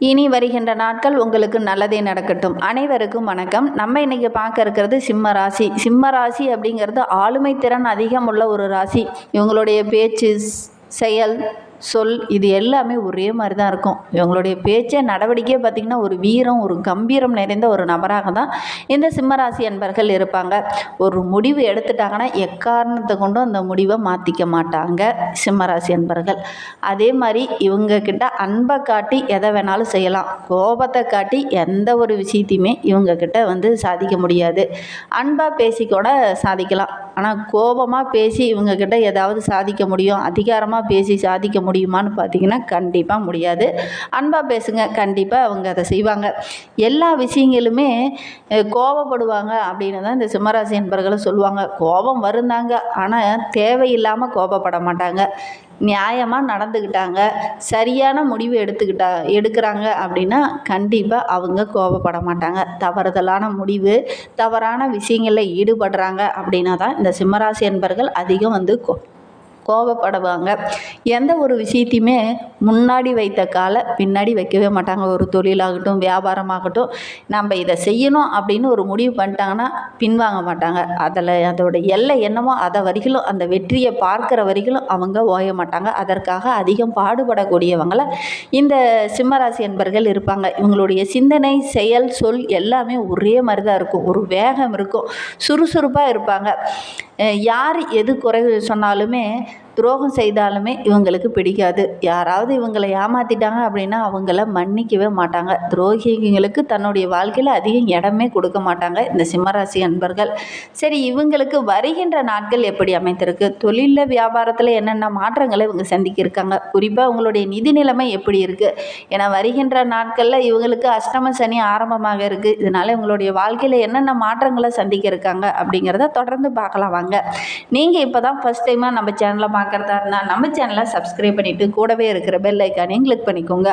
இனி வருகின்ற நாட்கள் உங்களுக்கு நல்லதே நடக்கட்டும். அனைவருக்கும் வணக்கம். நம்ம இன்னைக்கு பார்க்க இருக்கிறது சிம்ம ராசி. சிம்ம ராசி அப்படிங்கிறது ஆளுமை திறன் அதிகம் உள்ள ஒரு ராசி. இவங்களுடைய பேச்சு செயல் சொல் இது எல்லாமே ஒரே மாதிரி தான் இருக்கும். இவங்களுடைய பேச்சை நடவடிக்கையே பார்த்திங்கன்னா ஒரு வீரம் ஒரு கம்பீரம் நிறைந்த ஒரு நபராக தான் இந்த சிம்மராசி அன்பர்கள் இருப்பாங்க. ஒரு முடிவு எடுத்துட்டாங்கன்னா எக்காரணத்தை கொண்டும் அந்த முடிவை மாற்றிக்க மாட்டாங்க சிம்மராசி அன்பர்கள். அதே மாதிரி இவங்கக்கிட்ட அன்பை காட்டி எதை வேணாலும் செய்யலாம். கோபத்தை காட்டி எந்த ஒரு விஷயத்தையுமே இவங்கக்கிட்ட வந்து சாதிக்க முடியாது. அன்பாக பேசிக்கூட சாதிக்கலாம். ஆனால் கோபமாக பேசி இவங்கக்கிட்ட ஏதாவது சாதிக்க முடியும் அதிகாரமாக பேசி சாதிக்க முடியுமான்னு பார்த்தீங்கன்னா கண்டிப்பாக முடியாது. அன்பாக பேசுங்க கண்டிப்பாக அவங்க அதை செய்வாங்க. எல்லா விஷயங்களுமே கோபப்படுவாங்க அப்படின்னு தான் இந்த சிம்மராசி என்பர்களும் சொல்லுவாங்க. கோபம் வருந்தாங்க ஆனால் தேவையில்லாமல் கோபப்பட மாட்டாங்க. நியாயமாக நடந்துக்கிட்டாங்க சரியான முடிவு எடுத்துக்கிட்டா எடுக்கிறாங்க அப்படின்னா கண்டிப்பாக அவங்க கோபப்பட மாட்டாங்க. தவறுதலான முடிவு தவறான விஷயங்களில் ஈடுபடுறாங்க அப்படின்னா தான் இந்த சிம்மராசி என்பர்கள் அதிகம் வந்து கோ கோபப்படுவாங்க. எந்த ஒரு விஷயத்தையுமே முன்னாடி வைத்த காலை பின்னாடி வைக்கவே மாட்டாங்க. ஒரு தொழிலாகட்டும் வியாபாரமாகட்டும் நம்ம இதை செய்யணும் அப்படின்னு ஒரு முடிவு பண்ணிட்டாங்கன்னா பின்வாங்க மாட்டாங்க. அதில் அதோட எல்லை என்னமோ அதை வரைக்கும் அந்த வெற்றியை பார்க்குற வரைக்கும் அவங்க ஓய மாட்டாங்க. அதற்காக அதிகம் பாடுபடக்கூடியவங்கள இந்த சிம்மராசி என்பர்கள் இருப்பாங்க. இவங்களுடைய சிந்தனை செயல் சொல் எல்லாமே ஒரே மாதிரி தான் இருக்கும். ஒரு வேகம் இருக்கும். சுறுசுறுப்பாக இருப்பாங்க. யார் எது குறை சொன்னாலுமே துரோகம் செய்தாலுமே இவங்களுக்கு பிடிக்காது. யாராவது இவங்களை ஏமாற்றிட்டாங்க அப்படின்னா அவங்கள மன்னிக்கவே மாட்டாங்க. துரோகிங்களுக்கு தன்னுடைய வாழ்க்கையில் அதிகம் இடமே கொடுக்க மாட்டாங்க இந்த சிம்மராசி அன்பர்கள். சரி இவங்களுக்கு வருகின்ற நாட்கள் எப்படி அமைந்திருக்கு? தொழிலில் வியாபாரத்தில் என்னென்ன மாற்றங்களை இவங்க சந்திக்கிருக்காங்க? குறிப்பாக உங்களுடைய நிதி நிலைமை எப்படி இருக்குது ஏன்னா வருகின்ற நாட்களில் இவங்களுக்கு அஷ்டம சனி ஆரம்பமாக இருக்குது இதனால் இவங்களுடைய வாழ்க்கையில் என்னென்ன மாற்றங்களை சந்திக்க இருக்காங்க அப்படிங்கிறத தொடர்ந்து பார்க்கலாம் வாங்க. நீங்கள் இப்போ தான் ஃபஸ்ட் டைமாக நம்ம சேனலை பார்க்குறதா இருந்தால் நம்ம சேனலை சப்ஸ்கிரைப் பண்ணிவிட்டு கூடவே இருக்கிற பெல் ஐக்கானையும் கிளிக் பண்ணிக்கோங்க.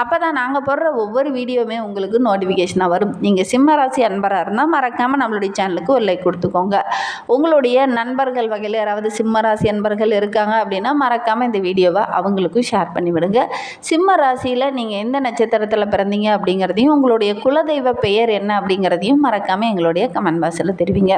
அப்போ தான் நாங்கள் போடுற ஒவ்வொரு வீடியோவுமே உங்களுக்கு நோட்டிஃபிகேஷனாக வரும். நீங்கள் சிம்ம ராசி அன்பராக இருந்தால் மறக்காமல் நம்மளுடைய சேனலுக்கு ஒரு லைக் கொடுத்துக்கோங்க. உங்களுடைய நண்பர்கள் வகையில் யாராவது சிம்ம ராசி அன்பர்கள் இருக்காங்க அப்படின்னா மறக்காமல் இந்த வீடியோவை அவங்களுக்கும் ஷேர் பண்ணிவிடுங்க சிம்ம ராசியில் நீங்கள் எந்த நட்சத்திரத்தில் பிறந்தீங்க அப்படிங்கிறதையும் உங்களுடைய குலதெய்வ பெயர் என்ன அப்படிங்கிறதையும் மறக்காமல் எங்களுடைய கமெண்ட் பாக்ஸில் தெரிவிங்க.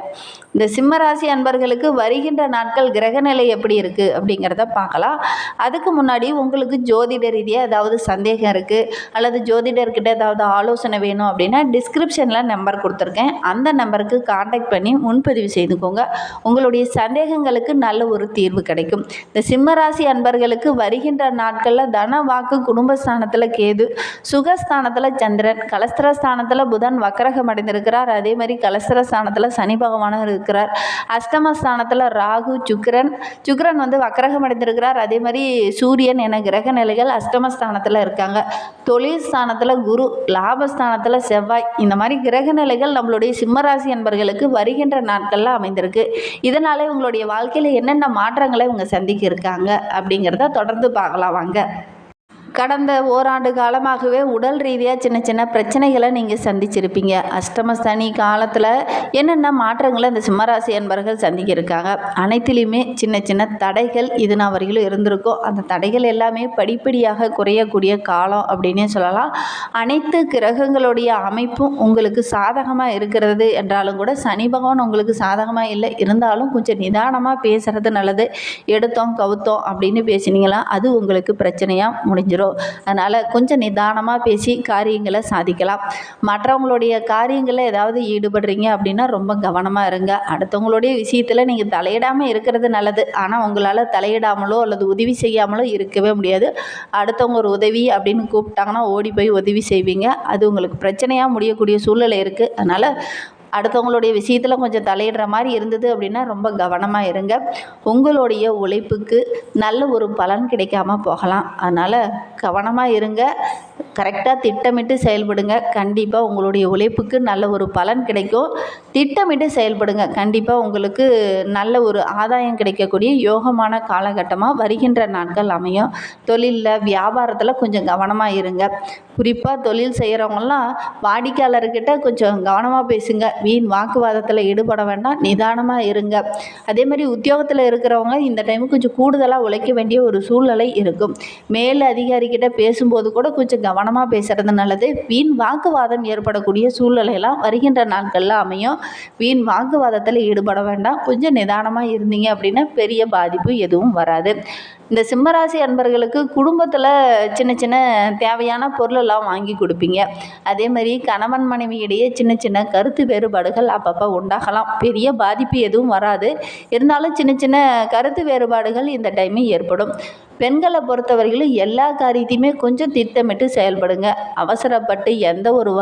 இந்த சிம்ம ராசி அன்பர்களுக்கு வருகின்ற நாட்கள் கிரகநிலை எப்படி இருக்குது அப்படிங்கிறத பார்க்கலாம். அதுக்கு முன்னாடி உங்களுக்கு ஜோதிட ரீதியாக ஏதாவது சந்தேகம் இருக்குது அல்லது ஜோதிடர்கிட்ட ஏதாவது ஆலோசனை வேணும் அப்படின்னா டிஸ்கிரிப்ஷனில் நம்பர் கொடுத்துருக்கேன். அந்த நம்பருக்கு காண்டாக்ட் பண்ணி முன்பதிவு செய்துக்கோங்க. உங்களுடைய சந்தேகங்களுக்கு நல்ல ஒரு தீர்வு கிடைக்கும். இந்த சிம்மராசி அன்பர்களுக்கு வருகின்ற நாட்களில் தன வாக்கு குடும்பஸ்தானத்தில் கேது சுகஸ்தானத்தில் சந்திரன் கலஸ்திரஸ்தானத்தில் புதன் வக்கரகம் அடைந்திருக்கிறார். அதே மாதிரி கலஸ்திரஸ்தானத்தில் சனி பகவானும் இருக்கிறார். அஷ்டமஸ்தானத்தில் ராகு சுக்கரன். சுக்கரன் வந்து வக்கரகம் அடைந்திருக்கிறார். அதே மாதிரி சூரியன் என கிரக நிலைகள் அஷ்டமஸ்தானத்தில் இருக்காங்க. தொழில் ஸ்தானத்தில் குரு லாபஸ்தானத்தில் செவ்வாய். இந்த மாதிரி கிரக நிலைகள் நம்மளுடைய சிம்மராசி என்பர்களுக்கு வருகின்ற நாட்களில் அமைந்திருக்கு. இதனாலே உங்களுடைய வாழ்க்கையில் என்னென்ன மாற்றங்களை இவங்க சந்திக்க இருக்காங்க அப்படிங்கிறத தொடர்ந்து பார்க்கலாம். வாங்க. கடந்த ஓராண்டு காலமாகவே உடல் ரீதியாக சின்ன சின்ன பிரச்சனைகளை நீங்கள் சந்திச்சிருப்பீங்க. அஷ்டம சனி காலத்தில் என்னென்ன மாற்றங்களை இந்த சிம்மராசி என்பர்கள் சந்திக்க இருக்காங்க அனைத்திலையுமே சின்ன சின்ன தடைகள் இது நான் வரையிலும் இருந்திருக்கும். அந்த தடைகள் எல்லாமே படிப்படியாக குறையக்கூடிய காலம் அப்படின்னே சொல்லலாம். அனைத்து கிரகங்களுடைய அமைப்பும் உங்களுக்கு சாதகமாக இருக்கிறது என்றாலும் கூட சனி பகவான் உங்களுக்கு சாதகமாக இல்லை. இருந்தாலும் கொஞ்சம் நிதானமாக பேசுகிறது நல்லது. எடுத்தோம் கவுத்தோம் அப்படின்னு பேசினீங்களா அது உங்களுக்கு பிரச்சனையாக முடிஞ்சிடும் அதனால் கொஞ்சம் நிதானமாக பேசி காரியங்களை சாதிக்கலாம். மற்றவங்களுடைய காரியங்களில் ஏதாவது ஈடுபடுறீங்க அப்படின்னா ரொம்ப கவனமாக இருங்க. அடுத்தவங்களுடைய விஷயத்தில் நீங்கள் தலையிடாமல் இருக்கிறது நல்லது. ஆனால் உங்களால் தலையிடாமலோ அல்லது உதவி செய்யாமலோ இருக்கவே முடியாது. அடுத்தவங்க ஒரு உதவி அப்படின்னு கூப்பிட்டாங்கன்னா ஓடி போய் உதவி செய்வீங்க. அது உங்களுக்கு பிரச்சனையாக முடியக்கூடிய சூழ்நிலை இருக்குது அதனால் அடுத்தவங்களுடைய விஷயத்தில் கொஞ்சம் தலையிடுற மாதிரி இருந்தது அப்படின்னா ரொம்ப கவனமாக இருங்க. உங்களுடைய உழைப்புக்கு நல்ல ஒரு பலன் கிடைக்காம போகலாம். அதனால் கவனமாக இருங்க. கரெக்டாக திட்டமிட்டு செயல்படுங்க. கண்டிப்பாக உங்களுடைய உழைப்புக்கு நல்ல ஒரு பலன் கிடைக்கும். திட்டமிட்டு செயல்படுங்க. கண்டிப்பாக உங்களுக்கு நல்ல ஒரு ஆதாயம் கிடைக்கக்கூடிய யோகமான காலகட்டமாக வருகின்ற நாட்கள் அமையும். தொழிலில் வியாபாரத்தில் கொஞ்சம் கவனமாக இருங்க. குறிப்பாக தொழில் செய்கிறவங்கலாம் வாடிக்கையாளர்கிட்ட கொஞ்சம் கவனமாக பேசுங்க. வீண் வாக்குவாதத்தில் ஈடுபட வேண்டாம். நிதானமாக இருங்க. அதே மாதிரி உத்தியோகத்தில் இருக்கிறவங்க இந்த டைமு கொஞ்சம் கூடுதலாக உழைக்க வேண்டிய ஒரு சூழ்நிலை இருக்கும். மேல் அதிகாரிக்கிட்ட பேசும்போது கூட கொஞ்சம் கவனம் கவனமாக பேசுகிறது நல்லது. வீண் வாக்குவாதம் ஏற்படக்கூடிய சூழ்நிலையெல்லாம் வருகின்ற நாட்களில் அமையும். வீண் வாக்குவாதத்தில் ஈடுபட வேண்டாம். கொஞ்சம் நிதானமாக இருந்தீங்க அப்படின்னா பெரிய பாதிப்பு எதுவும் வராது. இந்த சிம்மராசி அன்பர்களுக்கு குடும்பத்தில் சின்ன சின்ன தேவையான பொருளெல்லாம் வாங்கி கொடுப்பீங்க. அதே மாதிரி கணவன் மனைவியிடையே சின்ன சின்ன கருத்து வேறுபாடுகள் அப்பப்போ உண்டாகலாம். பெரிய பாதிப்பு எதுவும் வராது. இருந்தாலும் சின்ன சின்ன கருத்து வேறுபாடுகள் இந்த டைமு ஏற்படும். பெண்களை பொறுத்தவரையிலும் எல்லா காரியத்தையுமே கொஞ்சம் திட்டமிட்டு செயல்படுங்க. அவசரப்பட்டு எந்த ஒரு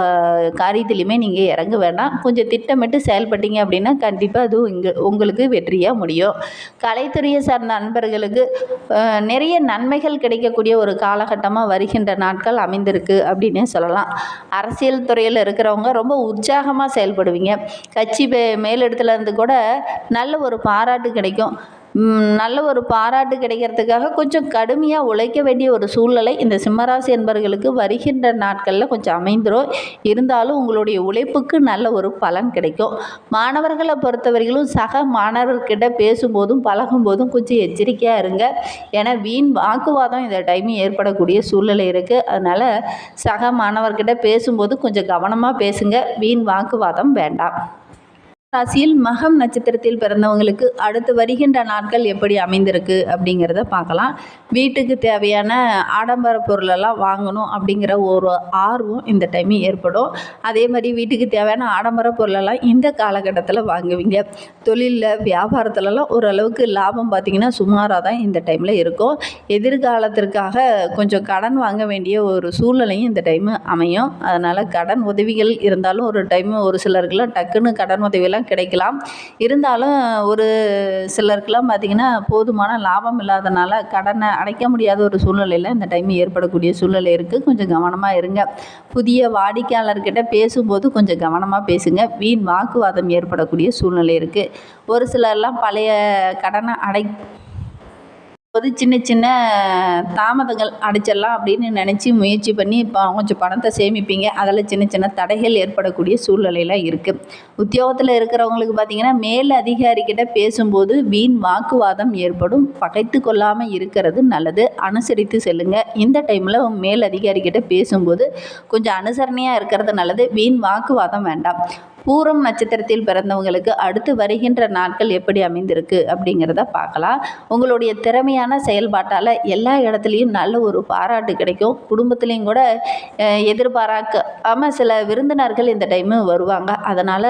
காரியத்திலையுமே நீங்கள் இறங்க வேண்டாம். கொஞ்சம் திட்டமிட்டு செயல்பட்டீங்க அப்படின்னா கண்டிப்பாக அது இங்கே உங்களுக்கு வெற்றியாக முடியும். கலைத்துறையை சார்ந்த அன்பர்களுக்கு நிறைய நன்மைகள் கிடைக்கக்கூடிய ஒரு காலகட்டமாக வருகின்ற நாட்கள் அமைந்திருக்கு அப்படின்னே சொல்லலாம். அரசியல் துறையில் இருக்கிறவங்க ரொம்ப உற்சாகமாக செயல்படுவீங்க. கட்சி மேலிடத்துலேருந்து கூட நல்ல ஒரு பாராட்டு கிடைக்கும். நல்ல ஒரு பாராட்டு கிடைக்கிறதுக்காக கொஞ்சம் கடுமையாக உழைக்க வேண்டிய ஒரு சூழ்நிலை இந்த சிம்மராசி என்பர்களுக்கு வருகின்ற நாட்களில் கொஞ்சம் அமைந்துடும் இருந்தாலும் உங்களுடைய உழைப்புக்கு நல்ல ஒரு பலன் கிடைக்கும். மாணவர்களை பொறுத்தவரையிலும் சக மாணவர்கிட்ட பேசும்போதும் பழகும்போதும் கொஞ்சம் எச்சரிக்கையாக இருங்க. ஏன்னா வீண் வாக்குவாதம் இந்த டைம் ஏற்படக்கூடிய சூழ்நிலை இருக்குது அதனால் சக மாணவர்கிட்ட பேசும்போது கொஞ்சம் கவனமாக பேசுங்க. வீண் வாக்குவாதம் வேண்டாம். ராசியில் மகம் நட்சத்திரத்தில் பிறந்தவங்களுக்கு அடுத்து வருகின்ற நாட்கள் எப்படி அமைந்திருக்கு அப்படிங்கிறத பார்க்கலாம். வீட்டுக்கு தேவையான ஆடம்பர பொருளெல்லாம் வாங்கணும் அப்படிங்கிற ஒரு ஆர்வம் இந்த டைம் ஏற்படும். அதே மாதிரி வீட்டுக்கு தேவையான ஆடம்பர பொருளெல்லாம் இந்த காலகட்டத்தில் வாங்குவீங்க. தொழிலில் வியாபாரத்துலலாம் ஓரளவுக்கு லாபம் பார்த்திங்கன்னா சுமாராக தான் இந்த டைமில் இருக்கும். எதிர்காலத்திற்காக கொஞ்சம் கடன் வாங்க வேண்டிய ஒரு சூழ்நிலையும் இந்த டைமு அமையும். அதனால் கடன் உதவிகள் இருந்தாலும் ஒரு டைம் ஒரு சிலருக்குலாம் டக்குன்னு கடன் உதவியெல்லாம் கிடைக்கலாம். இருந்தாலும் ஒரு சிலருக்கெல்லாம் பார்த்திங்கன்னா போதுமான லாபம் இல்லாதனால கடனை அடைக்க முடியாத ஒரு சூழ்நிலையில் இந்த டைம் ஏற்படக்கூடிய சூழ்நிலை இருக்குது கொஞ்சம் கவனமாக இருங்க. புதிய வாடிக்கையாளர்கிட்ட பேசும்போது கொஞ்சம் கவனமாக பேசுங்க. வீண் வாக்குவாதம் ஏற்படக்கூடிய சூழ்நிலை இருக்குது ஒரு சிலர்லாம் பழைய கடனை அடை போது சின்ன சின்ன தாமதங்கள் அடைச்சிடலாம் அப்படின்னு நினச்சி முயற்சி பண்ணி இப்போ கொஞ்சம் பணத்தை சேமிப்பீங்க. அதில் சின்ன சின்ன தடைகள் ஏற்படக்கூடிய சூழ்நிலையெல்லாம் இருக்குது உத்தியோகத்தில் இருக்கிறவங்களுக்கு பார்த்தீங்கன்னா மேல் அதிகாரிக்கிட்ட பேசும்போது வீண் வாக்குவாதம் ஏற்படும். பகைத்து கொள்ளாமல் இருக்கிறது நல்லது. அனுசரித்து செல்லுங்க. இந்த டைமில் மேல் அதிகாரிக்கிட்ட பேசும்போது கொஞ்சம் அனுசரணையாக இருக்கிறது நல்லது. வீண் வாக்குவாதம் வேண்டாம். பூரம் நட்சத்திரத்தில் பிறந்தவங்களுக்கு அடுத்து வருகின்ற நாட்கள் எப்படி அமைந்திருக்கு அப்படிங்கிறத பார்க்கலாம். உங்களுடைய திறமையான செயல்பாட்டால் எல்லா இடத்துலையும் நல்ல ஒரு பாராட்டு கிடைக்கும். குடும்பத்துலேயும் கூட எதிர்பாராக்காமல் எதிர்பாராக்காம சில விருந்தினர்கள் இந்த டைமு வருவாங்க. அதனால்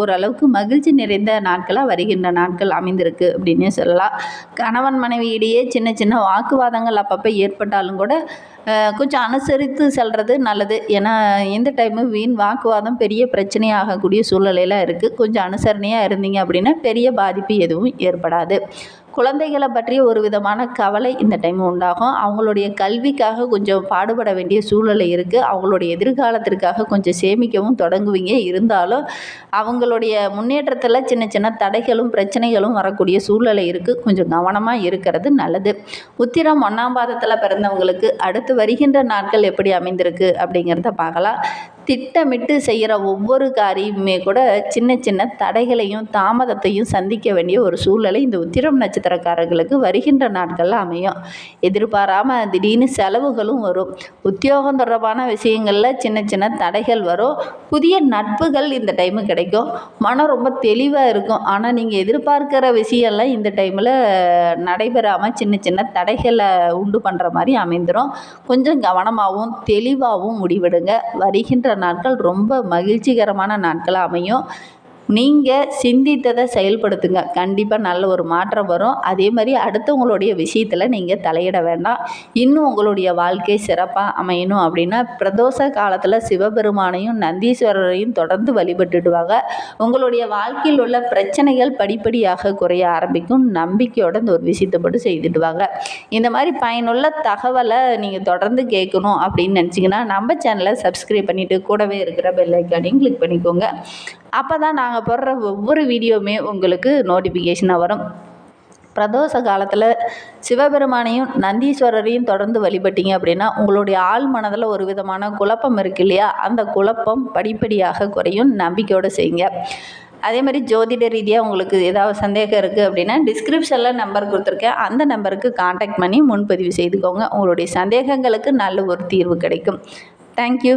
ஓரளவுக்கு மகிழ்ச்சி நிறைந்த நாட்களாக வருகின்ற நாட்கள் அமைந்திருக்கு அப்படின்னே சொல்லலாம். கணவன் மனைவியிடையே சின்ன சின்ன வாக்குவாதங்கள் அப்பப்போ ஏற்பட்டாலும் கூட கொஞ்சம் அனுசரித்து செல்வது நல்லது. ஏன்னா இந்த டைமு வீண் வாக்குவாதம் பெரிய பிரச்சனையாகக்கூடிய சூழ்நிலையில் இருக்குது கொஞ்சம் அனுசரணையாக இருந்தீங்க அப்படின்னா பெரிய பாதிப்பு எதுவும் ஏற்படாது. குழந்தைகளை பற்றிய ஒரு விதமான கவலை இந்த டைம் உண்டாகும். அவங்களுடைய கல்விக்காக கொஞ்சம் பாடுபட வேண்டிய சூழ்நிலை இருக்குது அவங்களுடைய எதிர்காலத்திற்காக கொஞ்சம் சேமிக்கவும் தொடங்குவீங்க. இருந்தாலும் அவங்களுடைய முன்னேற்றத்தில் சின்ன சின்ன தடைகளும் பிரச்சனைகளும் வரக்கூடிய சூழ்நிலை இருக்குது கொஞ்சம் கவனமாக இருக்கிறது நல்லது. உத்திரம் ஒன்றாம் பாதத்தில் பிறந்தவங்களுக்கு அடுத்து வருகின்ற நாட்கள் எப்படி அமைந்திருக்கு அப்படிங்கிறத பார்க்கலாம். திட்டமிட்டு செய்கிற ஒவ்வொரு காரியமுமே கூட சின்ன சின்ன தடைகளையும் தாமதத்தையும் சந்திக்க வேண்டிய ஒரு சூழ்நிலை இந்த உத்திரம் நட்சத்திரக்காரர்களுக்கு வருகின்ற நாட்களில் அமையும். எதிர்பாராமல் திடீர்னு செலவுகளும் வரும். உத்தியோகம் தொடர்பான விஷயங்களில் சின்ன சின்ன தடைகள் வரும். புதிய நட்புகள் இந்த டைமு கிடைக்கும். மனம் ரொம்ப தெளிவாக இருக்கும். ஆனால் நீங்கள் எதிர்பார்க்கிற விஷயம்லாம் இந்த டைமில் நடைபெறாமல் சின்ன சின்ன தடைகளை உண்டு பண்ணுற மாதிரி அமைந்துடும் கொஞ்சம் கவனமாகவும் தெளிவாகவும் முடிவெடுங்க. வருகின்ற நாட்கள் ரொம்ப மகிழ்ச்சிகரமான நாட்களாக அமையும். நீங்கள் சிந்தித்ததை செயல்படுத்துங்க. கண்டிப்பாக நல்ல ஒரு மாற்றம் வரும். அதே மாதிரி அடுத்தவங்களுடைய விஷயத்தில் நீங்கள் தலையிட வேண்டாம். இன்னும் உங்களுடைய வாழ்க்கை சிறப்பாக அமையணும் அப்படின்னா பிரதோஷ காலத்தில் சிவபெருமானையும் நந்தீஸ்வரரையும் தொடர்ந்து வழிபட்டுடுவாங்க. உங்களுடைய வாழ்க்கையில் உள்ள பிரச்சனைகள் படிப்படியாக குறைய ஆரம்பிக்கும். நம்பிக்கையோட இந்த ஒரு விஷயத்தை மட்டும் செய்துட்டு வாங்க இந்த மாதிரி பயனுள்ள தகவலை நீங்கள் தொடர்ந்து கேட்கணும் அப்படின்னு நினச்சிங்கன்னா நம்ம சேனலை சப்ஸ்கிரைப் பண்ணிவிட்டு கூடவே இருக்கிற பெல் ஐக்கானையும் கிளிக் பண்ணிக்கோங்க. அப்போ தான் நாங்கள் போடுற ஒவ்வொரு வீடியோவுமே உங்களுக்கு நோட்டிஃபிகேஷனாக வரும். பிரதோஷ காலத்தில் சிவபெருமானையும் நந்தீஸ்வரரையும் தொடர்ந்து வழிபட்டீங்க அப்படின்னா உங்களுடைய ஆள் மனதில் ஒரு விதமான குழப்பம் இருக்கு இல்லையா? அந்த குழப்பம் படிப்படியாக குறையும். நம்பிக்கையோடு செய்யுங்க. அதே மாதிரி ஜோதிட ரீதியாக உங்களுக்கு ஏதாவது சந்தேகம் இருக்குது அப்படின்னா டிஸ்கிரிப்ஷனில் நம்பர் கொடுத்துருக்கேன். அந்த நம்பருக்கு காண்டாக்ட் பண்ணி முன்பதிவு செய்துக்கோங்க. உங்களுடைய சந்தேகங்களுக்கு நல்ல ஒரு தீர்வு கிடைக்கும். தேங்க்யூ